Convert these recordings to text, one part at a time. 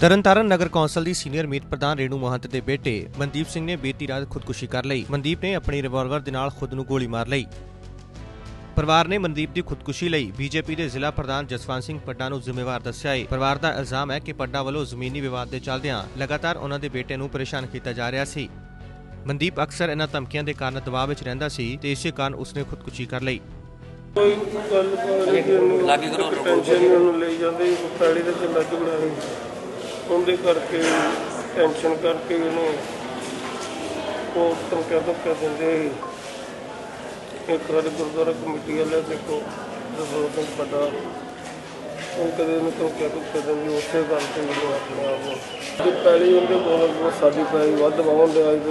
ਤਰਨਤਾਰਨ ਨਗਰ ਕੌਂਸਲ ਦੀ ਸੀਨੀਅਰ ਮੀਤ ਪ੍ਰਧਾਨ ਰੇਣੂ ਮਹੰਤ ਦੇ ਬੇਟੇ ਮਨਦੀਪ ਸਿੰਘ ਨੇ ਬੀਤੀ ਰਾਤ ਖੁਦਕੁਸ਼ੀ ਕਰ ਲਈ। ਮਨਦੀਪ ਨੇ ਆਪਣੀ ਰਿਵਾਲਵਰ ਦੇ ਨਾਲ ਖੁਦ ਨੂੰ ਗੋਲੀ ਮਾਰ ਲਈ। ਪਰਿਵਾਰ ਨੇ ਮਨਦੀਪ ਦੀ ਖੁਦਕੁਸ਼ੀ ਲਈ ਬੀਜੇਪੀ ਦੇ ਜ਼ਿਲ੍ਹਾ ਪ੍ਰਧਾਨ ਜਸਵੰਤ ਸਿੰਘ ਪੱਡਾ ਨੂੰ ਜ਼ਿੰਮੇਵਾਰ ਦੱਸਿਆ ਹੈ ਪਰਿਵਾਰ ਦਾ ਇਲਜ਼ਾਮ ਹੈ ਕਿ ਪੱਡਾ ਵੱਲੋਂ ਜ਼ਮੀਨੀ ਵਿਵਾਦ ਦੇ ਚੱਲਦਿਆਂ ਲਗਾਤਾਰ ਉਹਨਾਂ ਦੇ ਬੇਟੇ ਨੂੰ ਪਰੇਸ਼ਾਨ ਕੀਤਾ ਜਾ ਰਿਹਾ ਸੀ। ਮਨਦੀਪ ਅਕਸਰ ਇਹਨਾਂ ਧਮਕੀਆਂ ਦੇ ਕਾਰਨ ਦਬਾਅ ਵਿੱਚ ਰਹਿੰਦਾ ਸੀ ਤੇ ਇਸੇ ਕਾਰਨ ਉਸਨੇ ਖੁਦਕੁਸ਼ੀ ਕਰ ਲਈ। ਕੋਈ ਗੱਲ ਲਾਗੇ ਕਰੋ। ਟੈਨਸ਼ਨ ਨੂੰ ਲਈ ਜਾਂਦੇ ਪੈੜੀ ਦੇ ਚੱਲਾ ਝਗੜਾ ਸੀ। ਉਹਦੇ ਕਰਕੇ ਟੈਨਸ਼ਨ ਕਰਕੇ ਉਹਨੇ ਉਹ ਧਮਕਿਆ ਧਮਕਿਆ ਦਿੰਦੇ ਸੀ। ਇੱਕ ਸਾਡੇ ਗੁਰਦੁਆਰਾ ਕਮੇਟੀ ਵਾਲੇ ਦੇਖੋ ਜਦੋਂ ਤੋਂ ਵੱਡਾ, ਉਹ ਕਦੇ ਇਹਨੂੰ ਧਮਕਿਆ ਧਮਕਿਆ ਦਿੰਦੇ ਉਸੇ ਗੱਲ ਤੇ ਮੈਨੂੰ ਆਪਣੇ ਆਪ ਨੂੰ। ਤੇ ਪਹਿਲੀ ਉਹਦੇ ਕੋਲ ਬਹੁਤ ਸਾਡੀ ਪੈੜੀ ਵੱਧ ਵਾਹੁਣ ਦੇ ਅੱਜ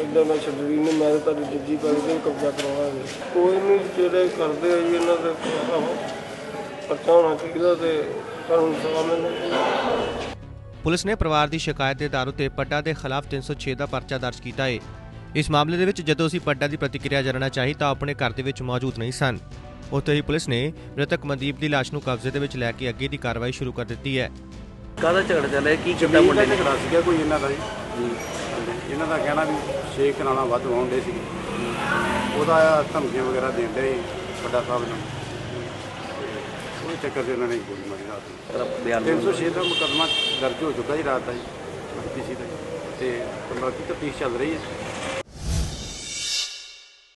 ਇਦਾਂ ਮੈਂ ਛੱਡਣੀ ਨਹੀਂ ਮੈਂ ਤਾਂ ਤੁਹਾਡੀ ਜੱਜੀ ਪੈੜੀ ਤੇ ਵੀ ਕਬਜ਼ਾ ਕਰਵਾਵਾਂਗੇ ਕੋਈ ਨਹੀਂ ਜਿਹੜੇ ਕਰਦੇ ਆ ਜੀ, ਇਹਨਾਂ ਦੇ ਪਰਚਾ ਹੋਣਾ ਚਾਹੀਦਾ ਤੇ ਕਾਨੂੰਨ ਸਭਾ ਮੈਨੂੰ ਪੁਲਿਸ ਨੇ ਪਰਿਵਾਰ ਦੀ ਸ਼ਿਕਾਇਤ ਦੇ ਆਧਾਰ ਉੱਤੇ ਪੱਡਾ ਦੇ ਖਿਲਾਫ 306 ਦਾ ਪਰਚਾ ਦਰਜ ਕੀਤਾ ਹੈ ਇਸ ਮਾਮਲੇ ਦੇ ਵਿੱਚ ਜਦੋਂ ਅਸੀਂ ਪੱਡਾ ਦੀ ਪ੍ਰਤੀਕਿਰਿਆ ਜਾਣਨਾ ਚਾਹੀ ਤਾਂ ਆਪਣੇ ਘਰ ਦੇ ਵਿੱਚ ਮੌਜੂਦ ਨਹੀਂ ਸਨ। ਉੱਥੇ ਹੀ ਪੁਲਿਸ ਨੇ ਮ੍ਰਿਤਕ ਮਨਦੀਪ ਦੀ ਲਾਸ਼ ਨੂੰ ਕਬਜ਼ੇ ਦੇ ਵਿੱਚ ਲੈ ਕੇ ਅੱਗੇ ਦੀ ਕਾਰਵਾਈ ਸ਼ੁਰੂ ਕਰ ਦਿੱਤੀ ਹੈ। ਕਾਹਦਾ ਝਗੜਾ ਚੱਲਿਆ ਕੀ ਦਾ ਮੁੰਡੇ ਨੇ? ਝਗੜਾ ਸੀਗਾ ਕੋਈ ਇਹਨਾਂ ਦਾ ਜੀ? ਇਹਨਾਂ ਦਾ ਕਹਿਣਾ ਵੀ ਛੇ ਕਨਾਲਾਂ ਵੱਧ ਵਾਉਂਦੇ ਸੀ। ਉਹਦਾ ਧਮਕੀਆਂ ਵਗੈਰਾ ਦਿੰਦੇ ਸੀ ਵੱਡਾ ਸਾਹਿਬ ਨੂੰ। ਉਹਦੇ ਚੱਕਰ 'ਚ ਉਹਨਾਂ ਨੇ ਗੋਲੀ ਮਾਰੀ ਰਾਤ ਨੂੰ। ਤੇਰਾ ਬਿਆਨ 306 ਦਾ ਮੁਕੱਦਮਾ ਦਰਜ ਹੋ ਚੁੱਕਾ ਜੀ ਰਾਤ ਦਾ ਜੀ ਪੀਸੀ ਦਾ ਤੇ ਬਾਕੀ ਤਫਤੀਸ਼ ਚੱਲ ਰਹੀ ਹੈ।